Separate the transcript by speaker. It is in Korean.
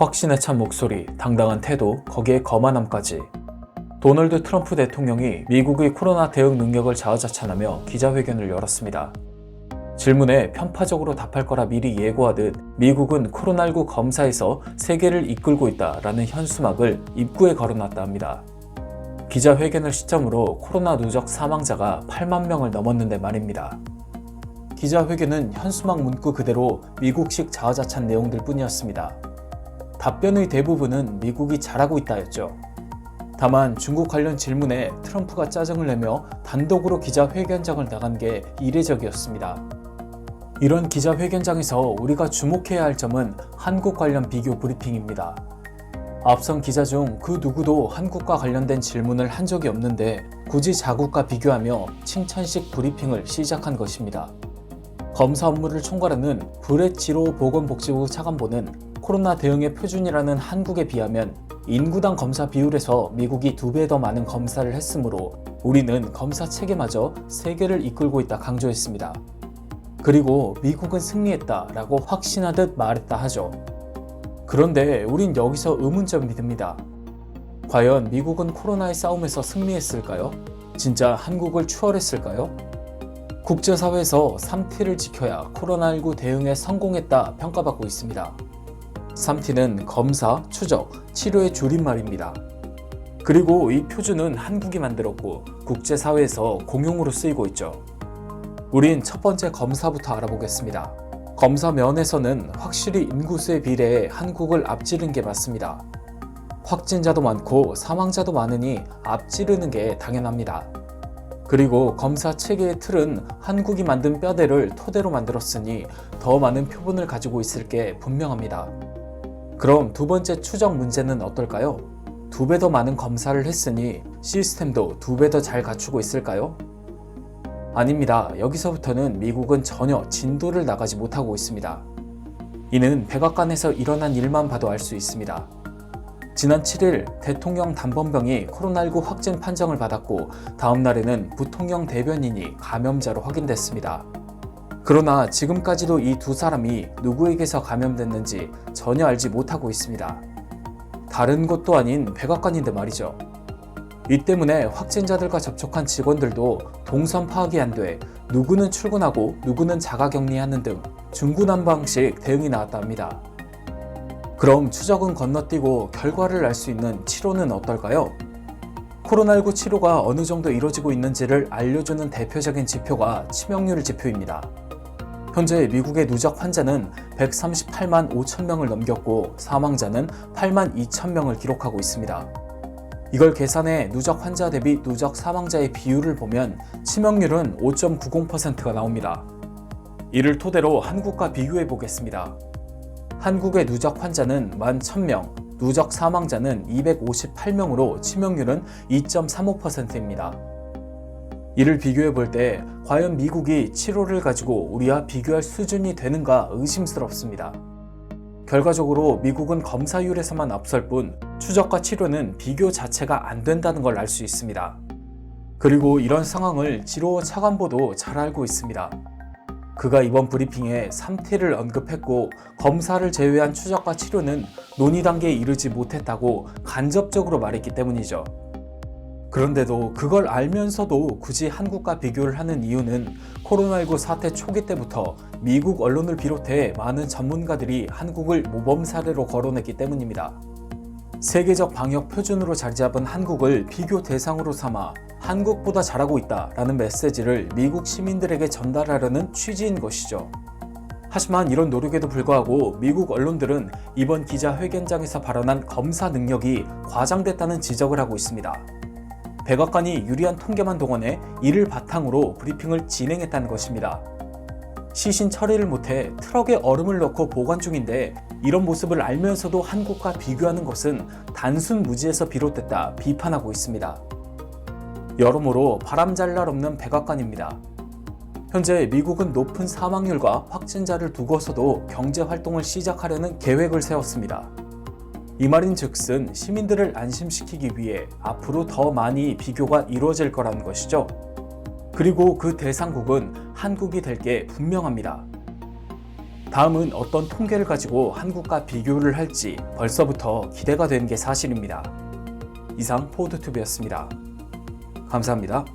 Speaker 1: 확신에 찬 목소리, 당당한 태도, 거기에 거만함까지. 도널드 트럼프 대통령이 미국의 코로나 대응 능력을 자화자찬하며 기자회견을 열었습니다. 질문에 편파적으로 답할 거라 미리 예고하듯 미국은 코로나19 검사에서 세계를 이끌고 있다라는 현수막을 입구에 걸어놨다 합니다. 기자회견을 시점으로 코로나 누적 사망자가 8만 명을 넘었는데 말입니다. 기자회견은 현수막 문구 그대로 미국식 자화자찬 내용들 뿐이었습니다. 답변의 대부분은 미국이 잘하고 있다였죠. 다만 중국 관련 질문에 트럼프가 짜증을 내며 단독으로 기자회견장을 나간 게 이례적이었습니다. 이런 기자회견장에서 우리가 주목해야 할 점은 한국 관련 비교 브리핑입니다. 앞선 기자 중 그 누구도 한국과 관련된 질문을 한 적이 없는데 굳이 자국과 비교하며 칭찬식 브리핑을 시작한 것입니다. 검사 업무를 총괄하는 브렛지로 보건복지부 차관보는 코로나 대응의 표준이라는 한국에 비하면 인구당 검사 비율에서 미국이 두 배 더 많은 검사를 했으므로 우리는 검사 체계마저 세계를 이끌고 있다 강조했습니다. 그리고 미국은 승리했다라고 확신하듯 말했다 하죠. 그런데 우린 여기서 의문점이 듭니다. 과연 미국은 코로나의 싸움에서 승리했을까요? 진짜 한국을 추월했을까요? 국제사회에서 3T를 지켜야 코로나19 대응에 성공했다 평가받고 있습니다. 3T는 검사, 추적, 치료의 줄임말입니다. 그리고 이 표준은 한국이 만들었고 국제사회에서 공용으로 쓰이고 있죠. 우린 첫 번째 검사부터 알아보겠습니다. 검사 면에서는 확실히 인구수에 비례해 한국을 앞지른 게 맞습니다. 확진자도 많고 사망자도 많으니 앞지르는 게 당연합니다. 그리고 검사 체계의 틀은 한국이 만든 뼈대를 토대로 만들었으니 더 많은 표본을 가지고 있을 게 분명합니다. 그럼 두 번째 추적 문제는 어떨까요? 두 배 더 많은 검사를 했으니 시스템도 두 배 더 잘 갖추고 있을까요? 아닙니다. 여기서부터는 미국은 전혀 진도를 나가지 못하고 있습니다. 이는 백악관에서 일어난 일만 봐도 알 수 있습니다. 지난 7일 대통령 단번병이 코로나19 확진 판정을 받았고 다음 날에는 부통령 대변인이 감염자로 확인됐습니다. 그러나 지금까지도 이 두 사람이 누구에게서 감염됐는지 전혀 알지 못하고 있습니다. 다른 것도 아닌 백악관인데 말이죠. 이 때문에 확진자들과 접촉한 직원들도 동선 파악이 안 돼 누구는 출근하고 누구는 자가 격리하는 등 중구난방식 대응이 나왔다 합니다. 그럼 추적은 건너뛰고 결과를 알 수 있는 치료는 어떨까요? 코로나19 치료가 어느 정도 이루어지고 있는지를 알려주는 대표적인 지표가 치명률 지표입니다. 현재 미국의 누적 환자는 138만 5천 명을 넘겼고 사망자는 8만 2천 명을 기록하고 있습니다. 이걸 계산해 누적 환자 대비 누적 사망자의 비율을 보면 치명률은 5.90%가 나옵니다. 이를 토대로 한국과 비교해 보겠습니다. 한국의 누적 환자는 11,000명, 누적 사망자는 258명으로 치명률은 2.35%입니다. 이를 비교해 볼 때 과연 미국이 치료를 가지고 우리와 비교할 수준이 되는가 의심스럽습니다. 결과적으로 미국은 검사율에서만 앞설 뿐 추적과 치료는 비교 자체가 안 된다는 걸 알 수 있습니다. 그리고 이런 상황을 지로 차관보도 잘 알고 있습니다. 그가 이번 브리핑에 3T를 언급했고 검사를 제외한 추적과 치료는 논의 단계에 이르지 못했다고 간접적으로 말했기 때문이죠. 그런데도 그걸 알면서도 굳이 한국과 비교를 하는 이유는 코로나19 사태 초기 때부터 미국 언론을 비롯해 많은 전문가들이 한국을 모범 사례로 거론했기 때문입니다. 세계적 방역 표준으로 자리 잡은 한국을 비교 대상으로 삼아 한국보다 잘하고 있다 라는 메시지를 미국 시민들에게 전달하려는 취지인 것이죠. 하지만 이런 노력에도 불구하고 미국 언론들은 이번 기자회견장에서 발언한 검사 능력이 과장됐다는 지적을 하고 있습니다. 백악관이 유리한 통계만 동원해 이를 바탕으로 브리핑을 진행했다는 것입니다. 시신 처리를 못해 트럭에 얼음을 넣고 보관 중인데 이런 모습을 알면서도 한국과 비교하는 것은 단순 무지에서 비롯됐다 비판하고 있습니다. 여러모로 바람잘 날 없는 백악관입니다. 현재 미국은 높은 사망률과 확진자를 두고서도 경제 활동을 시작하려는 계획을 세웠습니다. 이 말인 즉슨 시민들을 안심시키기 위해 앞으로 더 많이 비교가 이루어질 거라는 것이죠. 그리고 그 대상국은 한국이 될 게 분명합니다. 다음은 어떤 통계를 가지고 한국과 비교를 할지 벌써부터 기대가 되는 게 사실입니다. 이상 포드투브였습니다. 감사합니다.